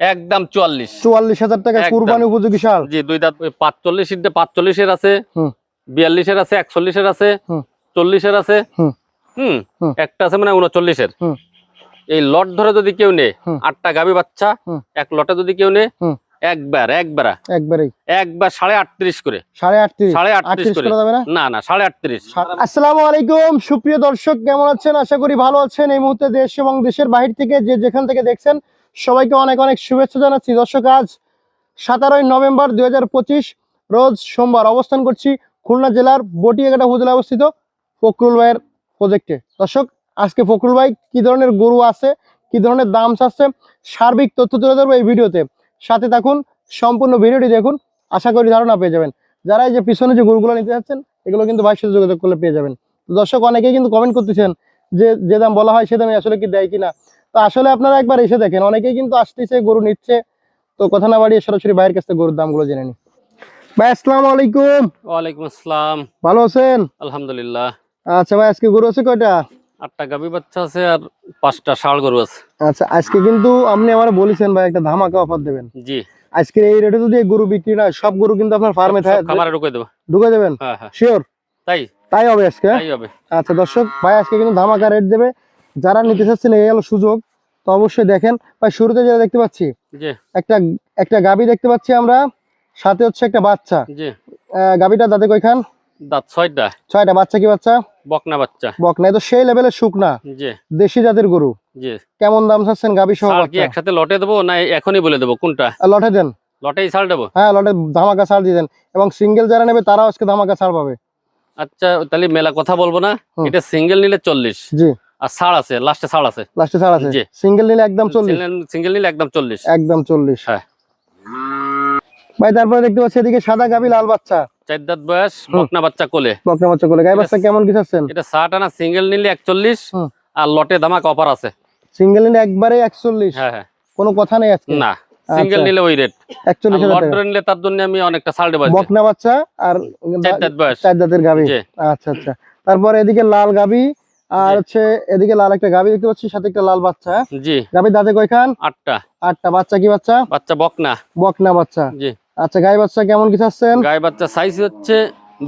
একদম চুয়াল্লিশ। চুয়াল্লিশ হাজার টাকা। কুরবানি উপযোগী সার? জি দুই দাঁত পাঁচচল্লিশ পাঁচচল্লিশের আছে হুম। বিয়াল্লিশের আছে একচল্লিশের আছে হুম। চল্লিশের আছে। হুম। একটা আছে মানে উনচল্লিশের হুম। এই লট ধরে যদি কেউ হুম। আটটা গাবি বাচ্চা এক লটে যদি কেউ হুম। একবার একবার। একবারেই। একবার সাড়ে আটত্রিশ করে। সাড়ে আটত্রিশ? সাড়ে আটত্রিশ করে। যাবে না? না না সাড়ে আটত্রিশ। আসসালামু আলাইকুম সুপ্রিয় দর্শক কেমন আছেন? আশা করি ভালো আছেন। এই মুহূর্তে দেশ এবং দেশের বাহির থেকে যে যেখান থেকে দেখছেন সবাইকে অনেক অনেক শুভেচ্ছা জানাচ্ছি। দর্শক, আজ সতেরোই নভেম্বর দুই হাজার পঁচিশ, রোজ সোমবার অবস্থান করছি খুলনা জেলার বটিয়াঘাটা উপজেলা অবস্থিত ফখরুল ভাইয়ের প্রজেক্টে দর্শক, আজকে ফখরুল ভাই কি ধরনের গরু আছে, কি ধরনের দাম চাচ্ছে, সার্বিক তথ্য তুলে ধরবো এই ভিডিওতে। সাথে থাকুন, সম্পূর্ণ ভিডিওটি দেখুন, আশা করি ধারণা পেয়ে যাবেন। যারা এই যে পিছনে যে গরুগুলো নিতে যাচ্ছেন, এগুলো কিন্তু ভাইয়ের সাথে যোগাযোগ করলে পেয়ে যাবেন। দর্শক, অনেকেই কিন্তু কমেন্ট করতেছেন যে যে দাম বলা হয় সে দামে আসলে কি দেয় কিনা। তো আসলে আপনারা একবার এসে দেখেন। অনেকেই কিন্তু আসতেছে গরু নিচ্ছে। তো কথা না বাড়িয়ে সরাসরি ভাইয়ের কাছ থেকে গরুর দামগুলো জেনে নি ভাই আসসালামু আলাইকুম। ওয়ালাইকুম আসসালাম। ভালো আছেন? আলহামদুলিল্লাহ। আচ্ছা ভাই আজকে গরু আছে কয়টা? আটটা বাচ্চা আছে আর পাঁচটা ষাড় গরু আছে। আচ্ছা আজকে কিন্তু আপনি আমার বলেছেন ভাই একটা ধামাকা অফার দেবেন। জি। আজকে এই রেটে যদি গরু বিক্রি না সব গরু কিন্তু আপনার ফার্মে সব খামারে ঢুকে দেবো। ঢুকে দেবেন? হ্যাঁ হ্যাঁ। শিওর তাই? তাই হবে আজকে? তাই হবে। আচ্ছা দর্শক ভাই আজকে কিন্তু ধামাকা রেট দেবে। যারা নিতে চাচ্ছেন এই গেল সুযোগ তো অবশ্যই দেখেন। ভাই শুরুতে যেটা দেখতে পাচ্ছি জি। একটা একটা গাবি দেখতে পাচ্ছি আমরা সাথে হচ্ছে একটা বাচ্চা। গাবিটা দাঁতে কয়খান? দাঁত ছয়টা। ছয়টা বাচ্চা কি বাচ্চা? বকনা বাচ্চা। বক নাই তো সেই লেভেলের শুকনা। জি। দেশি জাতের গরু। জি। কেমন দাম চাচ্ছেন গাবি সহ একসাথে লটে দেবো না এখনই বলে দেবো? কোনটা? লটে দেন। লটেই ছাড় দেবো? হ্যাঁ লটে ধামাকা ছাড় দিয়ে দেন। এবং সিঙ্গেল যারা নেবে তারাও আজকে ধামাকা ছাড় পাবে। আচ্ছা তাহলে মেলা কথা বলব না। এটা সিঙ্গেল নিলে চল্লিশ। জি। আর ছাড় আছে লাস্টে ছাড় আছে। লাস্টে ছাড় আছে? সিঙ্গেল নিলে একদম চল্লিশ? সিঙ্গেল নিলে একদম চল্লিশ। একদম চল্লিশ। হ্যাঁ। ভাই তারপরে দেখতে পাচ্ছি এদিকে সাদা গাবি লাল বাচ্চা। চার দাঁত বয়স বকনা বাচ্চা কোলে। বকনা বাচ্চা করে গাই বাচ্চা কেমন কি চাচ্ছেন? এটা সিঙ্গেল নিলে একচল্লিশ হুম। আর লটে দামাক অফার আছে। সিঙ্গেল নিলে একবারে একচল্লিশ? হ্যাঁ হ্যাঁ। কোনো কথা নেই আজকে? না সিঙ্গেল আচ্ছা। নিলে ওই রেট একচল্লিশ হাজার লট নিলে তার জন্য আমি অনেকটা ছাড় দেবো। বকনা বাচ্চা আর চার দাঁত বয়স। চার দাঁতের গাবি আচ্ছা আচ্ছা। তারপরে এদিকে লাল গাবি আর হচ্ছে এদিকে লাল একটা গাভী দেখতে পাচ্ছি সাথে একটা লাল বাচ্চা। জি। গাবির দাঁতে কয়খান? আটটা। আটটা। বাচ্চা কি বাচ্চা? বাচ্চা বকনা। বকনা বাচ্চা। জি। আচ্ছা গাই বাচ্চা কেমন কি চাচ্ছেন? গায়ে বাচ্চা সাইজ হচ্ছে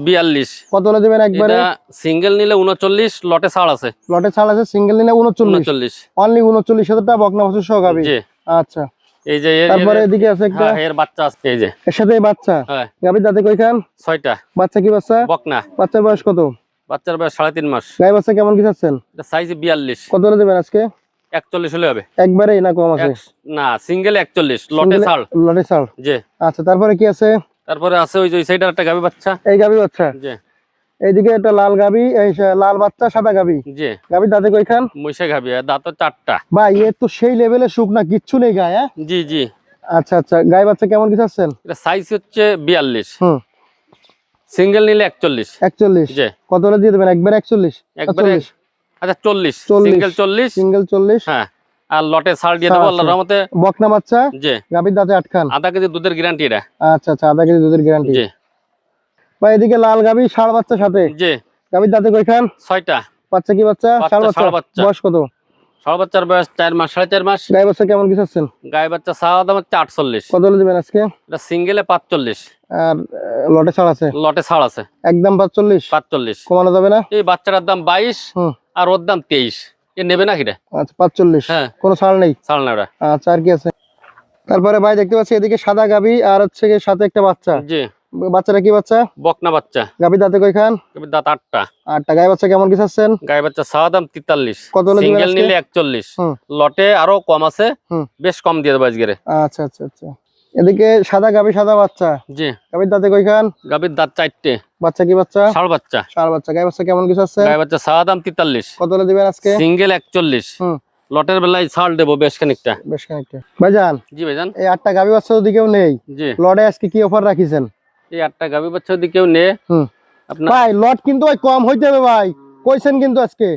বিয়াল্লিশ। কত হলে দেবেন একবারে? সিঙ্গেল নিলে উনচল্লিশ লটে ছাড় আছে। লটে ছাড় আছে সিঙ্গেল নিলে উনচল্লিশ। অনলি উনচল্লিশ হাজার টাকা বকনা বাচ্চা সহ জি। আচ্ছা। এই যে তারপরে এদিকে আছে একটা হ্যাঁ, এর বাচ্চা আছে এই যে। এর সাথে বাচ্চা। হ্যাঁ। গাবির দাঁতে কয়খান? ছয়টা। বাচ্চা কি বাচ্চা? বকনা। বাচ্চার বয়স কত? বাচ্চার বয়স সাড়ে তিন মাস। গাই বাচ্চা কেমন কি চাচ্ছেন? সাইজ বিয়াল্লিশ। কত হলে দেবেন আজকে? একচল্লিশ হলে হবে। একবারেই না কম আছে? না সিঙ্গেল একচল্লিশ লটে ছাড় লটে ছাড় জি। আচ্ছা তারপরে কি আছে? তারপরে আছে ওই যে সাইডের একটা গাবি বাচ্চা। এই গাবি বাচ্চা? জি। এইদিকে একটা লাল গাবি এই লাল বাচ্চা সাদা গাবি জি। গাবি দাঁতে কইখান মহিষা গাবি দাঁত চারটা। ভাই এ তো সেই লেভেলে শুকনা কিচ্ছু নেই গায়ে হ্যাঁ? জি জি। আচ্ছা আচ্ছা। গাই বাচ্চা কেমন কি চাচ্ছেন? এটা সাইজ হচ্ছে বিয়াল্লিশ। হুম। সিঙ্গেল নিলে একচল্লিশ। একচল্লিশ। জি। কত হলে দিয়ে দেবেন? একবার একচল্লিশ? একবারে আচ্ছা চল্লিশ। চল্লিশ। সিঙ্গেল চল্লিশ। সিঙ্গেল চল্লিশ। হ্যাঁ। আর লটে ছাড় দিয়ে দেবো। আল্লাহর রহমতে। বকনা বাচ্চা জি। গাবির দাঁতে আটখান আধা কেজি দুধের গ্যারান্টি এটা আচ্ছা আচ্ছা আধা কেজি দুধের গ্যারান্টি জি। ভাই এদিকে লাল গাবি ষাড় বাচ্চা সাথে। জি। গাবির দাঁতে কইখান ছয়টা। বাচ্চা কি বাচ্চা। ষাঁড় বাচ্চা। বয়স কত? ষোলো বাচ্চার বয়স চার মাস সাড়ে চার মাস। গাই বাচ্চা কেমন কি চাচ্ছেন? গায়ে বাচ্চা চাওয়া দাম হচ্ছে আটচল্লিশ। কত দেবেন আজকে? এটা সিঙ্গেলে পাঁচচল্লিশ। আর লটে ছাড় আছে? লটে ছাড় আছে। একদম পাঁচচল্লিশ? পাঁচচল্লিশ। কমানো যাবে না? এই বাচ্চাটার দাম বাইশ আর ওর দাম তেইশ। এ নেবে না কিটা আচ্ছা পাঁচচল্লিশ। হ্যাঁ। কোনো ছাড় নেই? ছাড় না ওরা। আচ্ছা আর কি আছে? তারপরে ভাই দেখতে পাচ্ছি এদিকে সাদা গাবি আর হচ্ছে গিয়ে সাথে একটা বাচ্চা। জি। বাচ্চাটা কি বাচ্চা? বকনা বাচ্চা। গাবি দাঁতে কয়খান? এবার দাঁত আটটা। আটটা। গাই বাচ্চা কেমন কি চাচ্ছেন গায়ে বাচ্চা চাওয়া দাম তেতাল্লিশ। কত হলে সিঙ্গেল নিলে একচল্লিশ। হুম। লটে আরও কম আছে। বেশ কম দিয়ে দেবো আজকে আচ্ছা আচ্ছা আচ্ছা। এদিকে সাদা গাবি সাদা বাচ্চা। জি। গাবির দাঁতে কয়খান? গাভীর দাঁত চারটে। বাচ্চা কি বাচ্চা? ষাড় বাচ্চা। সার বাচ্চা। গাই বাচ্চা কেমন কি চাচ্ছে গায়ে বাচ্চা চাওয়া দাম তেতাল্লিশ। কত হলে দিবেন আজকে? সিঙ্গেল একচল্লিশ। হুম। লটের বেলায় ছাড় দেবো বেশ খানিকটা। বেশ খানিকটা। ভাইজান জি ভাইজান। এই আটটা গাবি বাচ্চা যদি কেউ নেই জি। লটে আজকে কি অফার রাখিছেন? এই আটটা গাভী বাচ্চা যদি কেউ নে ভাই লট কিন্তু ওই কম হইতে হবে ভাই। কইছেন কিন্তু আজকে।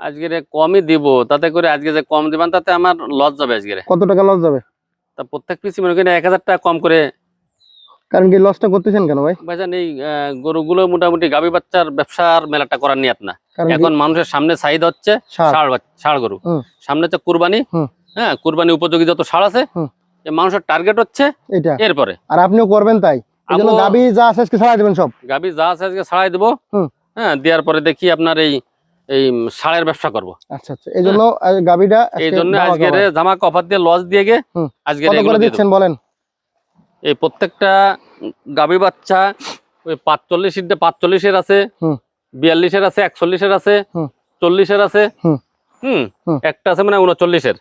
আজকে কমই দিব তাতে করে আজকে যে কম দিবেন তাতে আমার লস যাবে আজকে কত টাকা লস যাবে? তা প্রত্যেক পিসি মনে করেন এক হাজার টাকা কম করে কারণ কি লসটা করতেছেন কেন ভাই? ভাইজান এই গরুগুলো মোটামুটি গাভী বাচ্চার ব্যবসার মেলাটা করার নিয়াত না। কারণ কি এখন মানুষের সামনে চাহিদা হচ্ছে ষাড় ষাড় গরু। সামনে হচ্ছে কুরবানি। হ্যাঁ কুরবানি উপযোগী যত ষাড় আছে মানুষের টার্গেট হচ্ছে এটা এরপরে। আর আপনিও করবেন তাই। এই জন্য গাবি যা আছে আজকে ছাড়া দেবেন সব। গাবি যা আছে আজকে ছাড়াই দেবো। হ্যাঁ দেওয়ার পরে দেখি আপনার এই এই সাড়ের ব্যবসা করব। আচ্ছা আচ্ছা। এই জন্য গাবিটা এই আজকে জন্য আজকে জামা দিয়ে লস দিয়ে গে আজকে করে দিচ্ছেন বলেন? এই প্রত্যেকটা গাবি বাচ্চা ওই পাঁচচল্লিশ পাঁচচল্লিশের আছে বিয়াল্লিশের আছে একচল্লিশের আছে চল্লিশের আছে হুম। একটা আছে মানে উনচল্লিশের।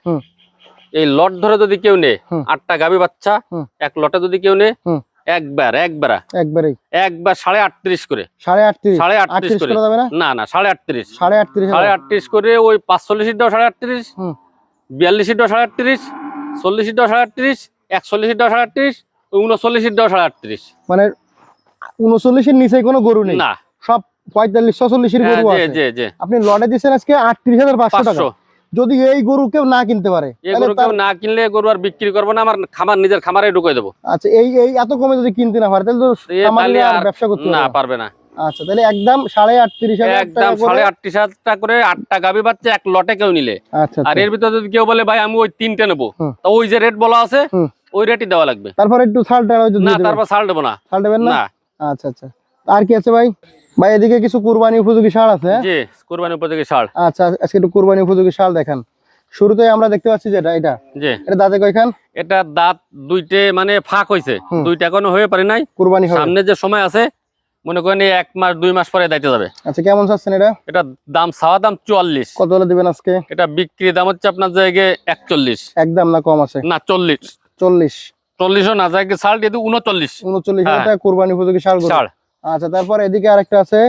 এই লট ধরে যদি কেউ নেয় আটটা গাবি বাচ্চা এক লটে যদি কেউ নেয় হুম। একবার একবার। একবারেই। একবার সাড়ে আটত্রিশ করে। সাড়ে আটত্রিশ? সাড়ে আটত্রিশ করে না? না সাড়ে আটত্রিশ। সাড়ে আটত্রিশ সাড়ে আটত্রিশ করে ওই পাঁচচল্লিশেরটাও সাড়ে আটত্রিশ। হুম। বিয়াল্লিশেরটাও সাড়ে আটত্রিশ। চল্লিশেরটাও সাড়ে আটত্রিশ। একচল্লিশেরটাও সাড়ে আটত্রিশ। ওই উনচল্লিশেরটাও সাড়ে আটত্রিশ। মানে উনচল্লিশের নিচে কোনো গরু নেই? না। সব পঁয়তাল্লিশ ছচল্লিশের হ্যাঁ, গরু আছে। আপনি লটে দিচ্ছেন আজকে আটত্রিশ হাজার পাঁচশো টাকা। যদি এই গরু কেউ না কিনতে পারে এই গরু কেউ না কিনলে গরু আর বিক্রি করব না আমার খামার নিজের খামারে ঢুকে দেবো। আচ্ছা এই এই এত কমে যদি কিনতে না পারে তাহলে তো আর আর ব্যবসা করতে না পারবে না। আচ্ছা তাহলে একদম সাড়ে আটত্রিশ হাজার একদম সাড়ে আটত্রিশ হাজার টাকা করে আটটা বাচ্চা এক লটে কেউ নিলে। আচ্ছা আর আচ্ছা। এর ভিতরে যদি কেউ বলে ভাই আমি ওই তিনটে নেব। তো ওই যে রেট বলা আছে ওই রেটই দেওয়া লাগবে। তারপর একটু ছাড় টাড় না তারপর ছাড় দেবো না। ছাড় দেবেন না? না। আচ্ছা আচ্ছা। আর কি আছে ভাই? ভাই এদিকে কিছু কুরবানি উপযোগী সার আছে হ্যাঁ? জি কোরবানি উপযোগী ছাড় আচ্ছা আজকে একটু কুরবানি উপযোগী সার দেখান। শুরুতে আমরা দেখতে পাচ্ছি যেটা এটা। জি। এটা দাঁতে কয়খান? এটা দাঁত দুইটে মানে ফাঁক হয়েছে দুইটা এখনও হয়ে পারে নাই। কুরবানি হবে। সামনে যে সময় আছে মনে করেন এক মাস দুই মাস পরে দাইতে যাবে। আচ্ছা কেমন চাচ্ছেন এটা? এটা দাম ছাওয়া দাম চুয়াল্লিশ। কত হলে দিবেন আজকে? এটা বিক্রি দাম হচ্ছে আপনার জায়গায় একচল্লিশ। একদম না কম আছে? না চল্লিশ। চল্লিশ। চল্লিশও না জায়গায় ছাড় দিয়ে উনচল্লিশ। উনচল্লিশ হ্যাঁ। কুরবানি উপযোগী সার গরু। আচ্ছা তারপর এদিকে আরেকটা আছে।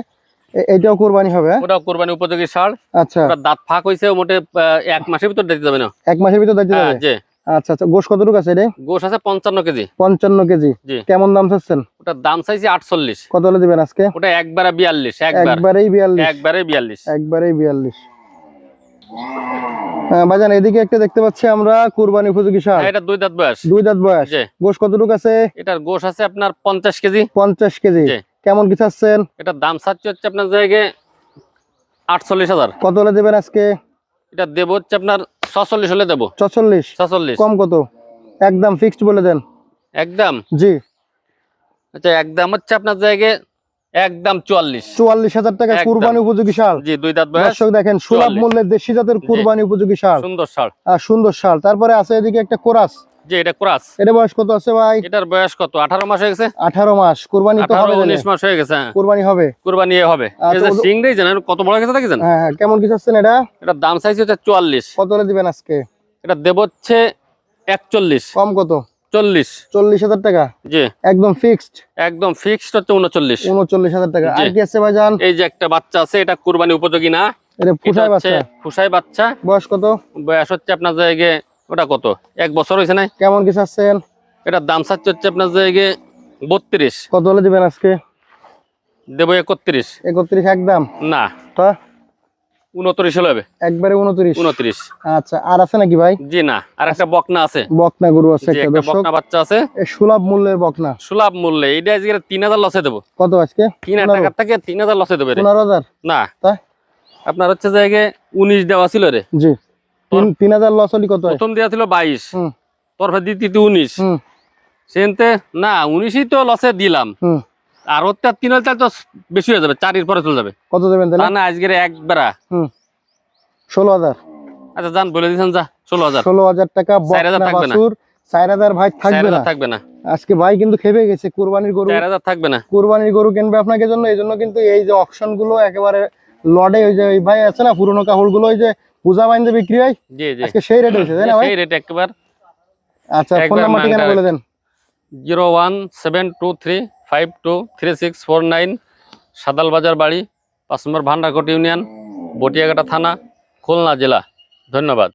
এ- এইটাও কুরবানি হবে? ওটাও কোরবানি উপযোগী ছাড় আচ্ছা। ওটা দাঁত ফাঁক হয়েছে মোটে এক মাসের ভিতর দিতে যাবে না। এক মাসের ভিতর দিতে হ্যাঁ, যাবে? জি। আচ্ছা আচ্ছা গোশ কতটুকু আছে রে গোশ আছে পঞ্চান্ন কেজি। পঞ্চান্ন কেজি। জি। কেমন দাম চাচ্ছেন? ওটার দাম চাইছি আটচল্লিশ। কত হলে দিবেন আজকে? ওটা একবারে বিয়াল্লিশ একবার। একবারেই বিয়াল্লিশ। একবারে বিয়াল্লিশ। একবারেই বিয়াল্লিশ। ভাইজান এদিকে একটা দেখতে পাচ্ছি আমরা কুরবানি উপযোগী সার। হ্যাঁ, এটা দুই দাঁত বয়স। দুই দাঁত বয়স। গোশ কতটুকু আছে? এটার গোশ আছে আপনার পঞ্চাশ কেজি। পঞ্চাশ কেজি। জি। কেমন কি চাচ্ছেন এটার দাম চাচ্ছে হচ্ছে আপনার জায়গায় আটচল্লিশ হাজার। কত হলে দেবেন আজকে? এটা দেবো হচ্ছে আপনার ছচল্লিশ হলে দেবো। ছচল্লিশ? ছচল্লিশ। কম কত? একদম ফিক্সড বলে দেন। একদম? জি। আচ্ছা একদম হচ্ছে আপনার জায়গায় একদম চুয়াল্লিশ। চুয়াল্লিশ হাজার টাকা। কুরবানি উপযোগী সার জি দুই দাঁত দর্শক দেখেন সুলভ মূল্যের দেশি জাতের কুরবানি উপযোগী সার সুন্দর আর সুন্দর সার তারপরে আছে এদিকে একটা কোরাস। জি এটা ক্রাস। এটা বয়স কত আছে ভাই? এটার বয়স কত? আঠারো মাস হয়ে গেছে? আঠারো মাস। কুরবানি তো হবে তাহলে। উনিশ মাস হয়ে গেছে হ্যাঁ। কুরবানি হবে। কুরবানি হবে। এই যে জানেন কত বড় গেছে দেখেছেন হ্যাঁ হ্যাঁ কেমন কি চাচ্ছেন এটা? এটার দাম চাইছে হচ্ছে চুয়াল্লিশ। কত হলে দিবেন আজকে? এটা দেব হচ্ছে একচল্লিশ। কম কত? চল্লিশ। চল্লিশ হাজার টাকা? জি। একদম ফিক্সড একদম ফিক্সড হচ্ছে উনচল্লিশ। উনচল্লিশ হাজার টাকা। আর কি আছে ভাইজান এই যে একটা বাচ্চা আছে এটা কুরবানি উপযোগী না। এটা এটা ফুসাই বাচ্চা। ফুসাই বাচ্চা। বয়স কত? বয়স হচ্ছে আপনার জায়গায় ওটা কত? এক বছর হয়েছে না কেমন কি চাচ্ছেন? এটার দাম চাচ্ছে হচ্ছে আপনার জায়গায় বত্রিশ। কত হলে দিবেন আজকে? দেবো একত্রিশ। একত্রিশ একদম? না। তা? উনত্রিশ হলে হবে। একবারে উনত্রিশ? উনত্রিশ। আচ্ছা আর আছে নাকি ভাই? জি না আর একটা বকনা আছে। বকনা গরু আছে বকনা বাচ্চা আছে। সুলভ মূল্যের বকনা। সুলভ মূল্যে আজকে তিন হাজার লসে দেবো। কত আজকে? তিন হাজার থেকে তিন হাজার লসে দেবে পনেরো হাজার? না। তাই আপনার হচ্ছে জায়গায় উনিশ দেওয়া ছিল রে। জি। তিন হাজার লস হলি কত? প্রথম দেওয়া ছিল বাইশ। দ্বিতীয় উনিশ। হুম। সেনতে না উনিশই তো লসে দিলাম। হুম। আর ওর তিন হাজার তো বেশি হয়ে যাবে চারির পরে চলে যাবে। কত দেবেন না আজকের একবারা হুম। ষোলো হাজার। আচ্ছা যান বলে দিয়েছেন যা ষোলো হাজার। ষোলো হাজার টাকা চার হাজার থাকবে না। চার হাজার ভাই থাকবে না। থাকবে না। আজকে ভাই কিন্তু খেপে গেছে কুরবানির গরু চার হাজার থাকবে না। কুরবানির গরু কিনবে আপনাকে জন্য এই জন্য কিন্তু এই যে অকশনগুলো একেবারে লডে ওই যে ভাই আছে না পুরনো কাপড়গুলো গুলো ওই যে পূজা বাইন্দে বিক্রি হয়? জি জি। আজকে সেই রেট হয়েছে তাই না ভাই? সেই রেট একবার। আচ্ছা ফোন নাম্বার ঠিকানা বলে দেন। Zero one seven two three five two three six four nine সাদাল বাজার বাড়ি পাঁচ নম্বর ভান্ডারকোট ইউনিয়ন বটিয়াঘাটা থানা খুলনা জেলা। ধন্যবাদ।